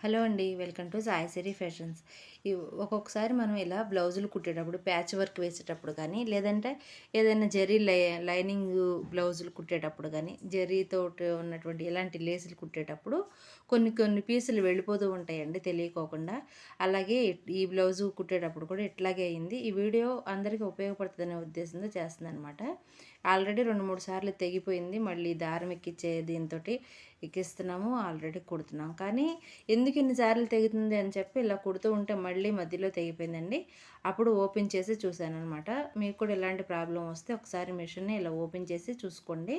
Hello అండి welcome to Saisiri fashions. ఒక్కొక్కసారి మనం ఇలా బ్లౌజులు కుట్టేటప్పుడు ప్యాచ్ వర్క్ వేసేటప్పుడు కానీ లేదంటే ఏదైనా జరీ లై లైనింగ్ బ్లౌజులు కుట్టేటప్పుడు కానీ జరీతో ఉన్నటువంటి ఇలాంటి లేసులు కుట్టేటప్పుడు కొన్ని కొన్ని పీసులు వెళ్ళిపోతూ ఉంటాయండి తెలియకోకుండా. అలాగే ఈ బ్లౌజు కుట్టేటప్పుడు కూడా ఇట్లాగే అయింది. ఈ వీడియో అందరికీ ఉపయోగపడుతుందనే ఉద్దేశంతో చేస్తుంది ఆల్రెడీ రెండు మూడు సార్లు తెగిపోయింది. మళ్ళీ దారం ఎక్కిచ్చే దీంతో ఎక్కిస్తున్నాము ఆల్రెడీ కుడుతున్నాం. కానీ ఎందుకు ఇన్నిసార్లు తెగుతుంది అని చెప్పి ఇలా కుడుతూ ఉంటే మళ్ళీ మధ్యలో తెగిపోయిందండి. అప్పుడు ఓపెన్ చేసి చూశాను అనమాట మీకు కూడా ఇలాంటి ప్రాబ్లం వస్తే ఒకసారి మిషన్ని ఇలా ఓపెన్ చేసి చూసుకోండి.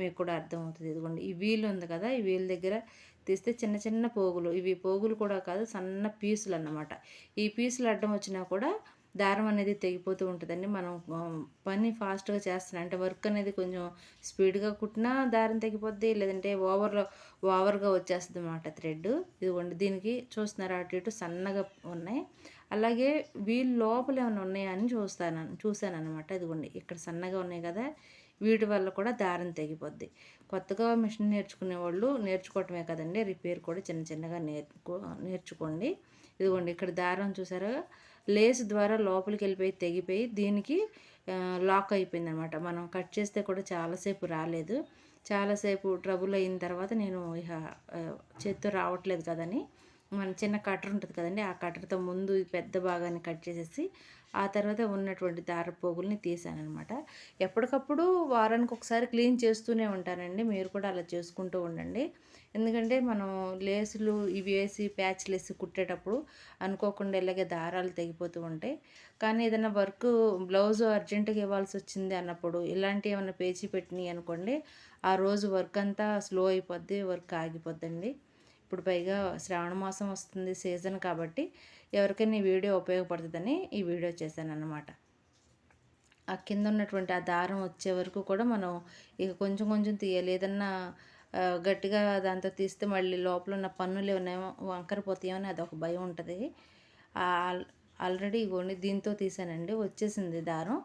మీకు కూడా అర్థమవుతుంది. ఇదిగోండి ఈ వీల్ ఉంది కదా ఈ వీల్ దగ్గర తీస్తే చిన్న చిన్న పోగులు. ఇవి పోగులు కూడా కాదు సన్న పీసులు అన్నమాట. ఈ పీసులు అడ్డం వచ్చినా కూడా దారం అనేది తెగిపోతూ ఉంటుందండి. మనం పని ఫాస్ట్గా చేస్తున్నాం అంటే వర్క్ అనేది కొంచెం స్పీడ్గా కుట్టినా దారం తెగిపోద్ది లేదంటే ఓవర్లో ఓవర్గా వచ్చేస్తుంది అనమాట థ్రెడ్ ఇదిగోండి దీనికి చూస్తున్నారా అటు ఇటు సన్నగా ఉన్నాయి. అలాగే వీళ్ళు లోపల ఏమైనా ఉన్నాయా అని చూస్తాను చూశాను అనమాట ఇదిగోండి ఇక్కడ సన్నగా ఉన్నాయి కదా వీటి వల్ల కూడా దారం తెగిపోద్ది. కొత్తగా మిషన్ నేర్చుకునే వాళ్ళు నేర్చుకోవటమే కదండి రిపేర్ కూడా చిన్న చిన్నగా నేర్చుకో నేర్చుకోండి. ఇదిగోండి ఇక్కడ దారం చూసారా? లేస్ ద్వారా లోపలికి వెళ్ళిపోయి తెగిపోయి దీనికి లాక్ అయిపోయింది అనమాట మనం కట్ చేస్తే కూడా చాలాసేపు రాలేదు. చాలాసేపు ట్రబుల్ అయిన తర్వాత నేను ఇక చేత్తో రావట్లేదు కదని మన చిన్న కట్టర్ ఉంటుంది కదండి ఆ కట్టర్తో ముందు పెద్ద భాగాన్ని కట్ చేసేసి ఆ తర్వాత ఉన్నటువంటి దారపోగుల్ని తీసాను అనమాట ఎప్పటికప్పుడు వారానికి ఒకసారి క్లీన్ చేస్తూనే ఉంటానండి మీరు కూడా అలా చేసుకుంటూ ఉండండి. ఎందుకంటే మనం లేసులు ఇవి వేసి ప్యాచ్ లేసి కుట్టేటప్పుడు అనుకోకుండా ఇలాగే దారాలు తెగిపోతూ ఉంటాయి. కానీ ఏదైనా వర్క్ బ్లౌజ్ అర్జెంటుగా ఇవ్వాల్సి వచ్చింది అన్నప్పుడు ఇలాంటివి ఏమైనా పేచి పెట్టినాయి అనుకోండి ఆ రోజు వర్క్ అంతా స్లో అయిపోద్ది వర్క్ ఆగిపోద్దండి. ఇప్పుడు పైగా శ్రావణ మాసం వస్తుంది సీజన్ కాబట్టి ఎవరికైనా ఈ వీడియో ఉపయోగపడుతుందని ఈ వీడియో చేశాను అన్నమాట ఆ కింద ఉన్నటువంటి ఆ దారం వచ్చే వరకు కూడా మనం ఇక కొంచెం కొంచెం తీయాలి. ఏదన్నా గట్టిగా దాంతో తీస్తే మళ్ళీ లోపల ఉన్న పన్నులు ఏమన్నా వంకరపోతాయో అని అదొక భయం ఉంటుంది. ఆల్రెడీ ఇవ్వండి దీంతో తీసానండి. వచ్చేసింది దారం.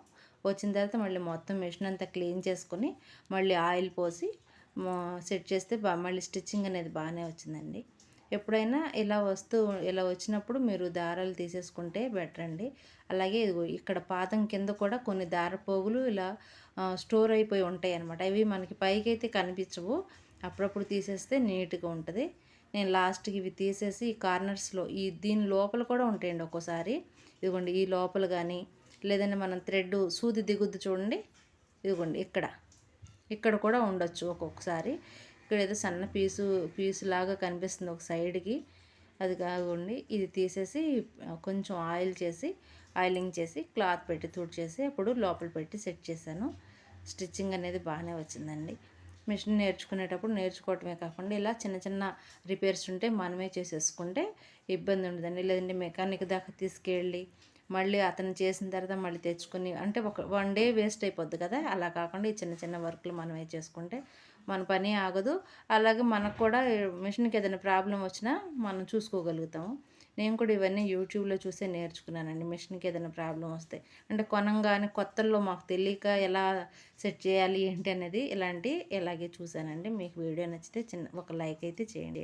వచ్చిన తర్వాత మళ్ళీ మొత్తం మిషన్ అంతా క్లీన్ చేసుకొని మళ్ళీ ఆయిల్ పోసి సెట్ చేస్తే బా మళ్ళీ స్టిచ్చింగ్ అనేది బాగానే వచ్చిందండి. ఎప్పుడైనా ఇలా వస్తూ ఇలా వచ్చినప్పుడు మీరు దారాలు తీసేసుకుంటే బెటర్ అండి. అలాగే ఇక్కడ పాదం కింద కూడా కొన్ని దార పోగులు ఇలా స్టోర్ అయిపోయి ఉంటాయి అనమాట ఇవి మనకి పైకి అయితే కనిపించవు. అప్పుడప్పుడు తీసేస్తే నీట్గా ఉంటుంది. నేను లాస్ట్కి ఇవి తీసేసి ఈ కార్నర్స్లో ఈ దీని లోపల కూడా ఉంటాయండి ఒక్కోసారి. ఇదిగోండి ఈ లోపల కానీ లేదంటే మనం థ్రెడ్ సూది దిగుద్ది చూడండి. ఇదిగోండి ఇక్కడ. ఇక్కడ కూడా ఉండొచ్చు ఒక్కొక్కసారి. ఇక్కడ ఏదో సన్న పీసు పీసు లాగా కనిపిస్తుంది ఒక సైడ్కి. అది కాకుండా ఇది తీసేసి కొంచెం ఆయిల్ చేసి ఆయిలింగ్ చేసి క్లాత్ పెట్టి తుడిచేసి అప్పుడు లోపల పెట్టి సెట్ చేశాను. స్టిచ్చింగ్ అనేది బాగానే వచ్చిందండి. మిషన్ నేర్చుకునేటప్పుడు నేర్చుకోవటమే కాకుండా ఇలా చిన్న చిన్న రిపేర్స్ ఉంటే మనమే చేసేసుకుంటే ఇబ్బంది ఉండదండి. లేదంటే మెకానిక్ దాకా తీసుకెళ్ళి మళ్ళీ అతను చేసిన తర్వాత మళ్ళీ తెచ్చుకొని అంటే ఒక వన్ డే వేస్ట్ అయిపోద్ది కదా. అలా కాకుండా ఈ చిన్న చిన్న వర్క్లు మనమే చేసుకుంటే మన పని ఆగదు. అలాగే మనకు కూడా మిషన్కి ఏదైనా ప్రాబ్లం వచ్చినా మనం చూసుకోగలుగుతాము. నేను కూడా ఇవన్నీ యూట్యూబ్లో చూసే నేర్చుకున్నానండి. మిషన్కి ఏదైనా ప్రాబ్లం వస్తే. అంటే కొనంగానే కొత్తల్లో మాకు తెలియక ఎలా సెట్ చేయాలి ఏంటి అనేది ఇలాంటి ఇలాగే చూశానండి. మీకు వీడియో నచ్చితే చిన్న ఒక లైక్ అయితే చేయండి.